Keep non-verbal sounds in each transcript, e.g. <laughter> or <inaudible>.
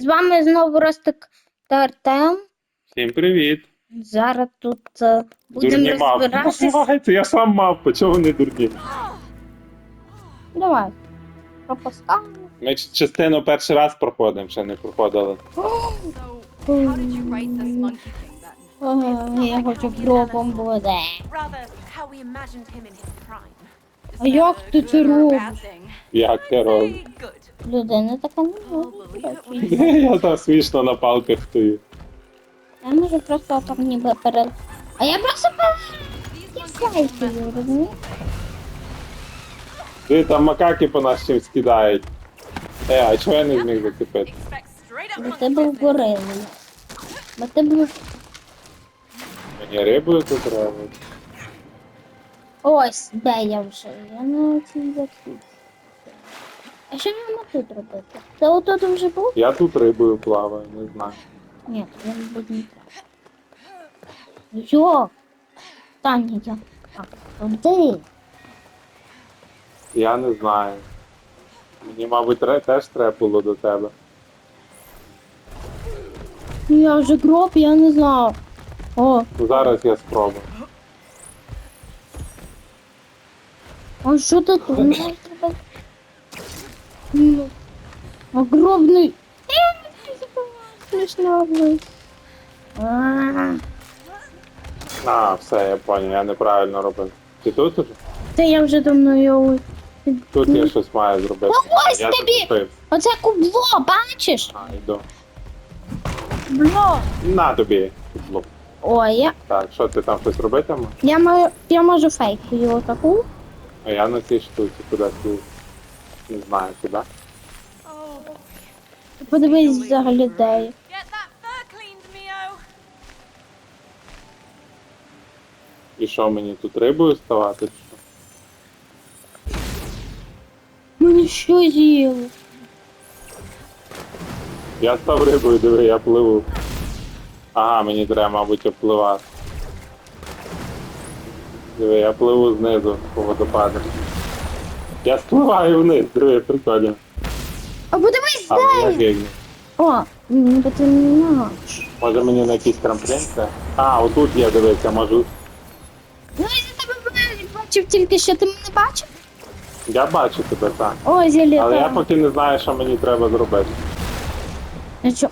З вами знову Ростик та Артем. Всім привіт. Зараз тут е, будемо мавпи. розбиратися. Послухайте, я сам мавпа, чого вони дурні? Давай. Пропускаємо. Ми ч- частину перший раз проходимо, ще не проходили. So, how did you write this monkey thing then? О, Я хочу гробом буде. Rather, how we imagined him in his prime. Is А як a ти good це or a робиш? bad thing? Як роблю? Say good. Людина така не Oh, може. Я там смішно на палках стою. Я можу просто там ніби перед. А я просто слайкою, розумієш? Ти там макаки по нас чим скидають. Е, а чого я не зміг зацепити? Бо ти був горилою. Бо ти був. Мені рибою тут треба. Ось, де я вже. Я на цій закінці. А що нам тут робити? Ти отут вже був? Я тут рибою плаваю, не знаю. Ні, він буде не треба. Йо! Таня, я. А, туди. Я не знаю. Мені, мабуть, тре- теж треба було до тебе. Ну я вже гроб, я не знав. О, Ну, Зараз я спробую. а що ти тут? <laughs> Треба... Ну, огромний. Смішно. А, А, все, я поняв, я неправильно робив. Ти тут уже? Це я вже давно його. Тут я щось маю зробити. Ось я тобі! Оце кубло, бачиш? А, йду. Кубло. На тобі. Кубло. Ой, я, Так, що ти там щось робитиме? я, маю, я можу фейкою отаку. А я на цій штуці кудись. Не знаю куди. Подивись взагалі де. І що мені тут рибою ставати? Мені що з'їло? Я став рибою, диви, я пливу. Ага, мені треба, мабуть, обпливати. Диви, я пливу знизу по водопаду. Я спливаю вниз, диви, прикольно. А подивись А я гигну. О, мені потрібно. Може мені на якийсь трамплін це? А, отут я дивився, можу. Ну я за тебе бачив тільки що ти мене бачив? Я бачу тебе, так. О, зілі. Але я поки не знаю, що мені треба зробити. Ну що?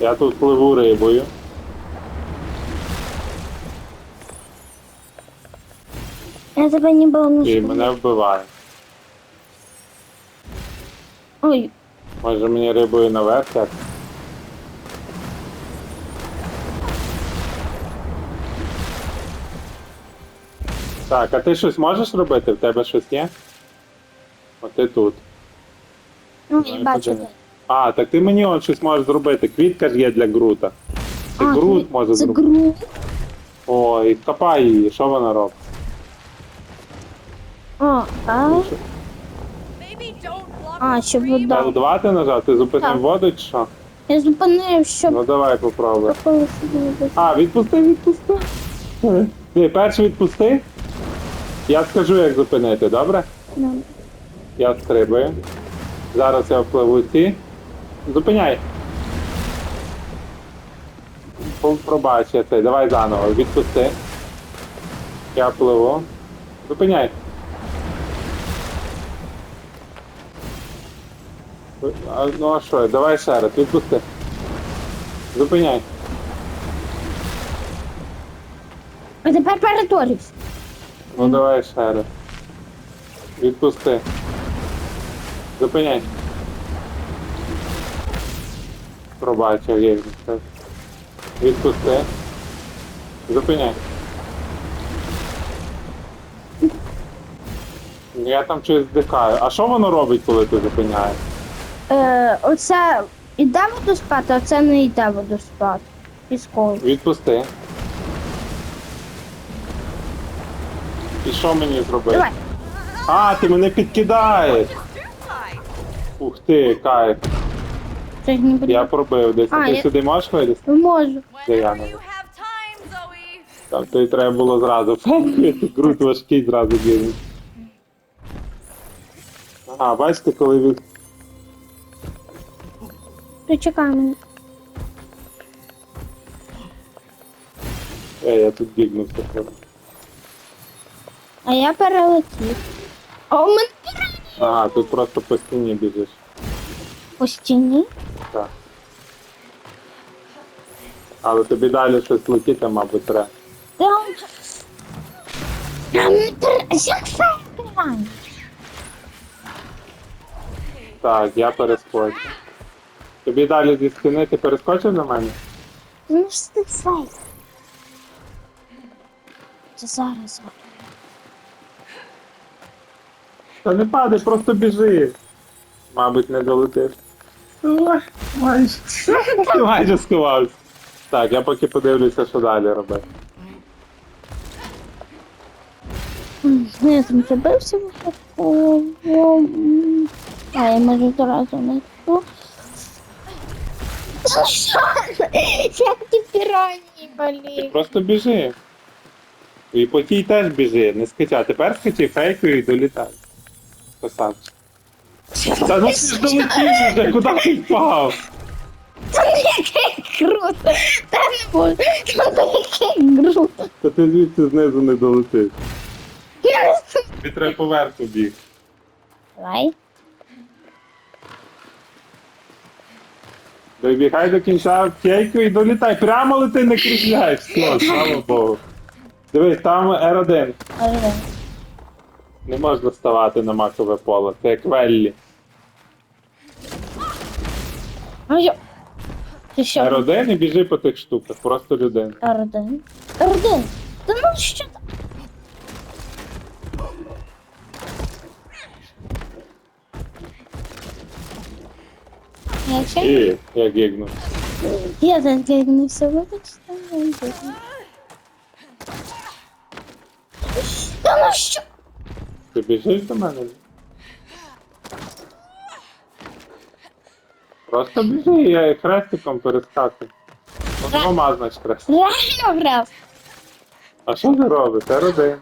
Я тут пливу рибою. Я тебе не І чую. мене вбиває. Ой, Може мені рибою наверх як? Так, а ти щось можеш робити? В тебе щось є? От ти тут. ну я бачу. А, так ти мені он щось можеш зробити. Квітка ж є для грута. Ти А, грут може Це зробити. гру. О, і копай її, що вона робить? А? Block А, щоб вода. L2 ти нажав? Ти зупинив Так. воду чи що? Я зупинив, щоб Ну давай попробуй. такого собі робити. А, відпусти, відпусти. Ти перш відпусти. Я скажу, як зупинити, добре? Ну, Я стрибаю. Зараз я впливу ці. Зупиняй. Пу- Пробач, я цей. Давай заново. Відпусти. Я впливу. Зупиняй. А, ну а що, давай ще раз, відпусти. Зупиняй. А тепер перетворюсь. Ну давай ще раз. Відпусти. Зупиняй. Пробач, я є. Відпусти. Зупиняй. Я там щось здихаю. А що воно робить, коли ти зупиняєш? Е, оце іде водоспад, а це не йде водоспад. Пісковий. Відпусти. І що мені зробити? Давай. А, ти мене підкидаєш! Ух ти, кайф. Це ж не Я пробив десь. А, ти я- сюди можеш вилізти? Можу. Де я не. Там то й треба було зразу. Груд важкий зразу кинути. Ага, бачите, коли від. Причекай мене. Е, я тут бігнувся. А я перелетів. А у мене Ага, тут просто по стіні біжиш. по стіні. Так. Але тобі далі щось летіти, мабуть, треба. Не тр- як фейкування. Так, я перескочу. Тобі далі зі стіни ти перескочив на мене? Ну ж ти фейк. Це зараз. Та не падай, просто біжи. Мабуть, не долетиш. Ой, Майже. <laughs> Майже сховався. Так, я поки подивлюся, що далі робити. Ну, Я там забився. А я можу одразу не ту. Як ті пірані, Ти просто біжи. І по тій теж біжи, не скачай. Тепер скачи фейкою і долітай. Красавчик. Та ну ти ж долетів вже, куди ти впав? Та не яке круто. Та не можу. Та не яке круто. Та ти звідси знизу не долетиш. Тобі треба поверху біг. Давай. Добігай до кінця кейку і долітай. Прямо лети, не кружляй. Все, слава Богу. Дивись, там R1. Ожидай. Не можна ставати на макове поле. Це як Веллі. А я... Ти що? R1 і біжи по тих штуках, просто людина. Орден. Орден. Та ну що там? Я ще? І як гігнув. Я так гигнувся, вибачте. я гигну. Та ну що? Ти біжиш до мене? Просто біжи, я хрестиком перескакую. Двома, значить, хрест. Реально грав. А що ви робите? R1.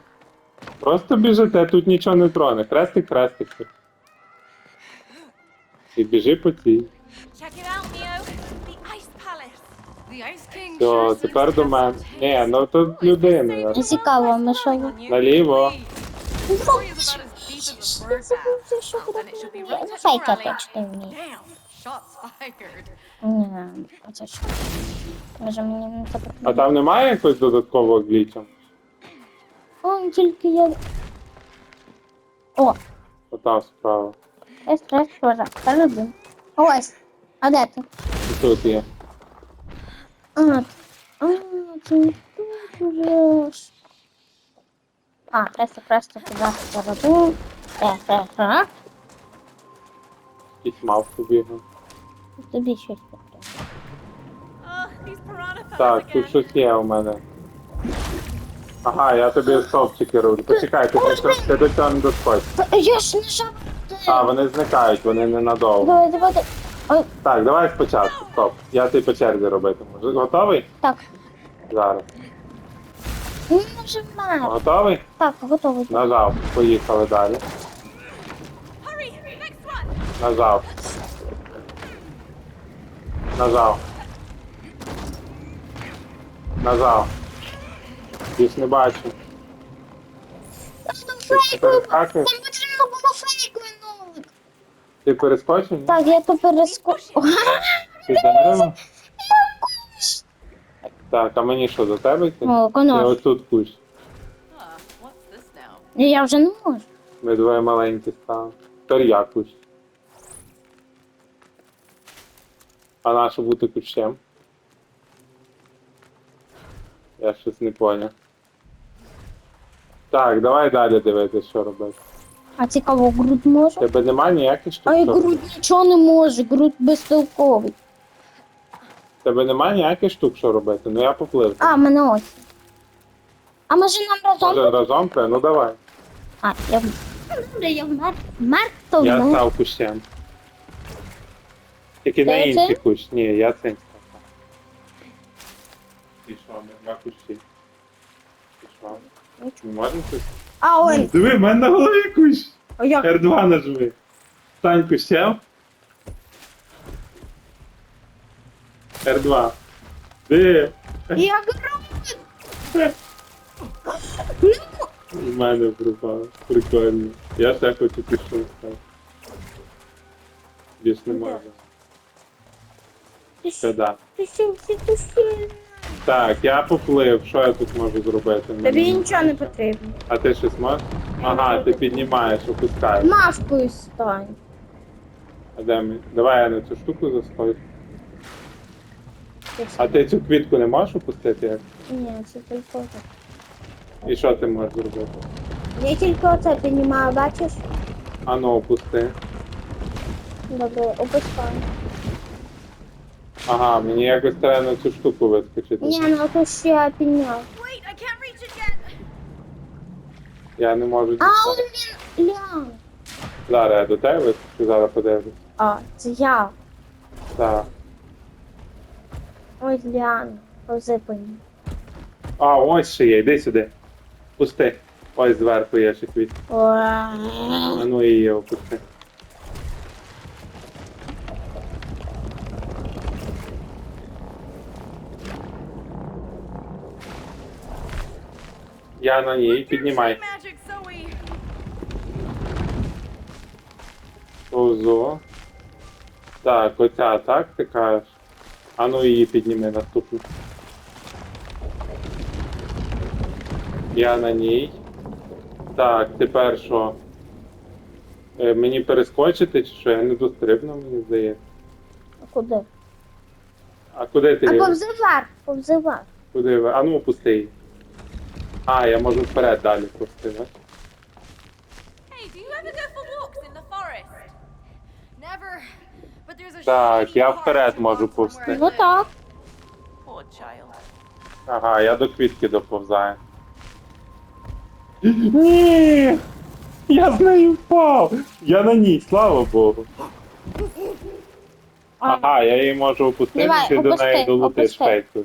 Просто біжите, тут нічого не троне. Хрестик, хрестик. І біжи по цій. Check it out, Neo. The Ice Palace. The Ice King. Все, тепер до мене. Ні, ну тут людини. Не цікаво, ми що ви? Наліво. Я точно вмію. Damn. Shots fired. Ні, оце що? Може мені не це А там немає якогось додаткового гліча? О, тільки я... О, Отам справа. ось раз тоже. Люблю. Ось. А де ти? Тут є. А, а, не тут уже. ж. А, просто просто туди заробив. Так, так, так. Якийсь мавку бігав. Тобі щось потрібно. Так, тут щось є у мене. Ага, я тобі стовпчики роблю. Почекай, ти, до- ти до цього не. Я ж не жав. А, вони зникають, вони ненадовго. Давай, давай, давай. Ой, Так, давай спочатку. Стоп. Я ти по черзі робити. Готовий? так. Зараз. Не нажимай. Готовий? Так, готовий. Нажав. Поїхали далі. Нажав. Нажав. Нажав. Більш не бачу. Там Ти потрібно. Ти перескочив? Так, я то. Ти дерево? Так, а мені що, до тебе йти? О, Я конож. отут кущ. Ah, what's this now? Я вже не можу. Ми двоє маленькі стали. Тепер я кущ. А нащо бути кущем? Я щось не поняв. Так, давай далі дивитися, що робити. А цікаво, груд може? Тебе нема ніяких штук? А і що- груд нічого не може, груд безтолковий. Тебе нема ніяких штук, що робити. Ну я поплив. А, мене ось. А може нам разом? Може разом треба? Ну давай. А, я в... Добре, я вмер. Вмер, то Я вмер. став кущем. Тільки на Ти інший кущ. Ні, я цей став. Ми два кущі. Що? Не можемо тут? А, ой. Диви, в мене на голові кущ. А як? R2 нажми. Стань кущем. Р2. Де? Я граю. У мене пропало. Прикольно. Я ще хочу пішов стати. Більш не можу. Сюди. Пішов всі душі. Так, я поплив. Що я тут можу зробити? Тобі нічого не потрібно. А ти щось можеш? Ага, ти піднімаєш, опускаєш. Машкою стань. А де ми? Давай я на цю штуку заскочу. А ти цю квітку не можеш опустити? Як? Ні, це тільки так. І що ти можеш зробити? Я тільки оце піднімаю, бачиш? А ну опусти. Добре, опускаю. Ага, мені якось треба на цю штуку вискочити. Ні, ну то ще я підняв. Wait, I can't reach it yet. Я не можу он дістати. він лян. Зараз я до тебе вискочу, зараз подивлюсь. А, це я. Так. Ой, лян. Повзи по ній. А, ось ще є, йди сюди. Пусти. Ось зверху є ще квіт. А ну її опусти. Я на ній, your піднімай. Повзу. Так, оця, так ти кажеш? А ну її підніми наступну. Я на ній. Так, тепер що? Е, мені перескочити чи що? Я не дострибну, мені здається. А куди? А куди ти? А її? повзи вверх, повзи вверх. Куди ви? А ну опусти її. А, я можу вперед далі пусти, бачиш? Hey, do you ever go for walks in the forest? Never. But there's a Так, я вперед можу walk пусти. Ну так. Poor child. Ага, я до квітки доповзаю. Ні! Я з нею впав! Я на ній, слава Богу. Ага, я її можу опустити, Давай, ти до опусти, неї долетиш опусти. фейкою.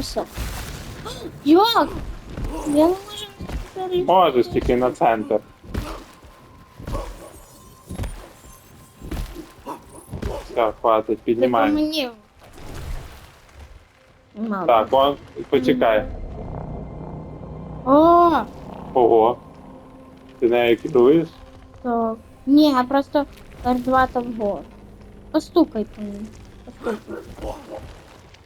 Ну все. Як? Я не можу перейти. Можеш тільки на центр. Все, хватить, Ти по піднімай. мені. Мало. Так, он, почекай. О, Ого. Ти нею керуєш? так. Ні, я просто R2 там вгору. Постукай по ній. Постукай.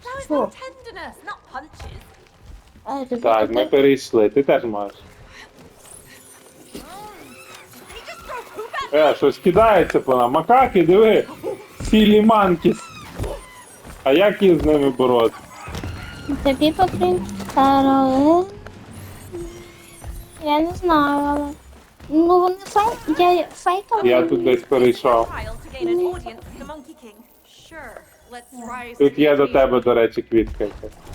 That was Sure. not tenderness, not punches. Так, ми перейшли, ти теж at Е, щось кидається по нам. Макаки, диви! Сілі манкіс. А як їх з ними боротися? Тобі потрібно Каролин. Я не знаю, але. Ну вони фейк. Я фейкала. Я тут десь перейшов. Тут є до тебе, до речі, квітка. якась.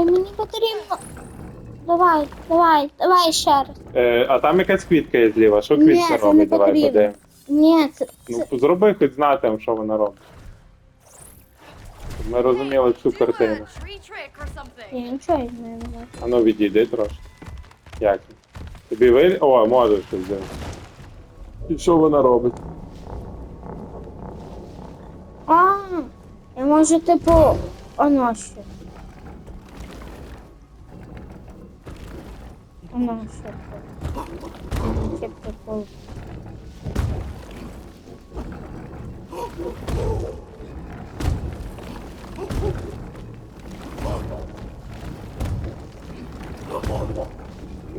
Ой, мені потрібно. Давай, давай, давай ще раз. Е, а там якась квітка є зліва. Що Ні, квітка це не робить? Давай потрібно. подивимось. Ні, це. Ну, це... зроби хоч знати, що вона робить. Щоб ми розуміли всю картину. Я нічого не знаю. А ну відійди трошки. Як? Тобі ви. О, можеш щось зробити. І що вона робить? А, я можу типу. Оно що. Що. Ще прикол.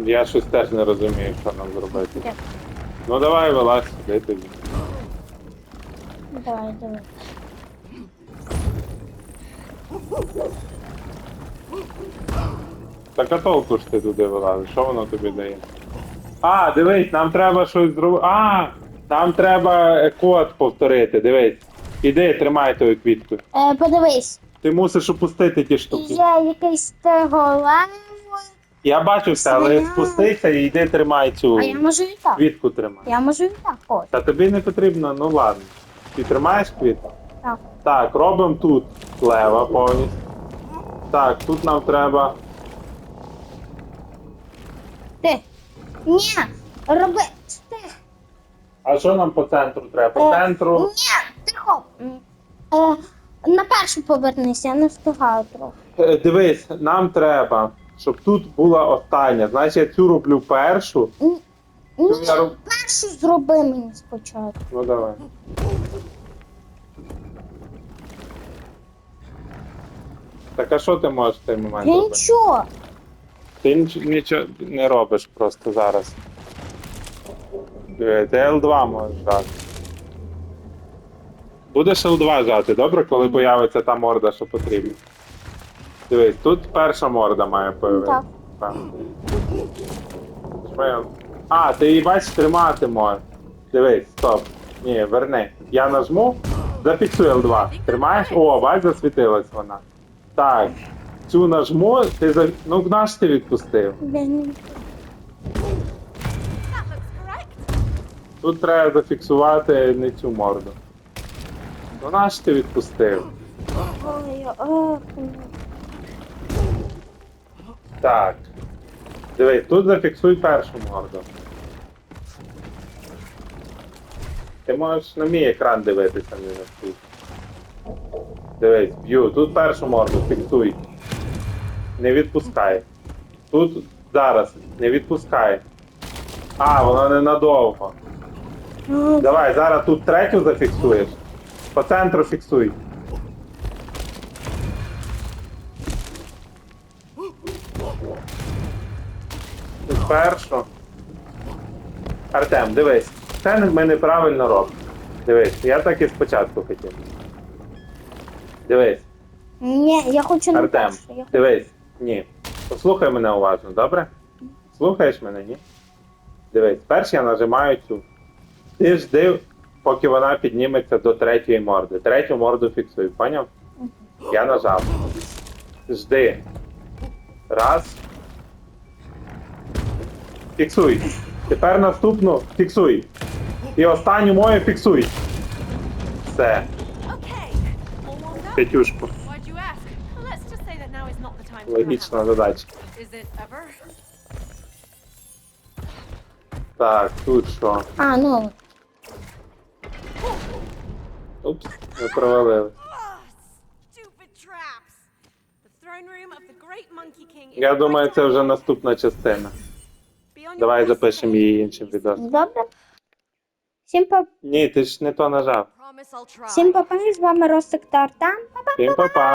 Я щось теж не розумію, що нам зробити. Як? Ну давай вилазь сюди тоді. Давай, давай. Так а толку ж ти туди вилазиш, що воно тобі дає? А, дивись, нам треба щось зробити. А! Нам треба е, код повторити, дивись. Іди, тримай тою квітку. Е, подивись. Ти мусиш опустити ті штуки. Є якийсь теголев. Я бачу все, але спустися і йди тримай цю А я можу і так. квітку тримай. Я можу і так. Ось. Та тобі не потрібно, ну ладно. Ти тримаєш квітку? Так. Так, робимо тут лева повністю. Так, тут нам треба. Ти. Ні, роби. Ти. А що нам по центру треба? По Е, центру. Ні, тихо. М, Е, на першу повернися, я не встигаю трохи. Е, Дивись, нам треба, щоб тут була остання. Значить, я цю роблю першу. Ні, Ти я роб- першу зроби мені спочатку. Ну давай. Так а що ти можеш в цей момент робити? нічого. Ти нічого не робиш просто зараз. Ти L2 можеш жати. Будеш L2 жати, добре, коли появиться та морда, що потрібно. Дивись, тут перша морда має появитися. Так. А, ти її бачиш, тримати можеш. Дивись, стоп. Ні, верни. Я нажму, зафіксуй L2. Тримаєш? О, бач, засвітилась вона. Так. Цю нажму, ти за. Ну наш ти відпустив. Тут треба зафіксувати не цю морду. Ну наш ти відпустив. Так. Дивись, тут зафіксуй першу морду. Ти можеш на мій екран дивитися, не на свій. Дивись, б'ю. Тут першу морду фіксуй. Не відпускай. Тут зараз не відпускай. А, вона ненадовго. Давай, зараз тут третю зафіксуєш. По центру фіксуй. Тут першу. Артем, дивись. Це ми неправильно робимо. Дивись, я так і спочатку хотів. Дивись, Ні, я хочу на Артем, першу. Я... дивись. Ні. Послухай мене уважно, добре? Слухаєш мене, ні? Дивись, перш я нажимаю цю. Ти жди, поки вона підніметься до третьої морди. Третю морду фіксуй, поняв? Я нажав. Жди. Раз. Фіксуй. Тепер наступну фіксуй. І останню мою фіксуй. Все, Okay. Логічна задача. Так, тут що? А, ну. Упс. Ah, king is Я думаю, це вже наступна частина. Давай запишемо її іншим відео. Добре. Всім па... Ні, ти ж не то нажав. Всім папа, з вами Ростик та Артем. Па-па. Всім па-па.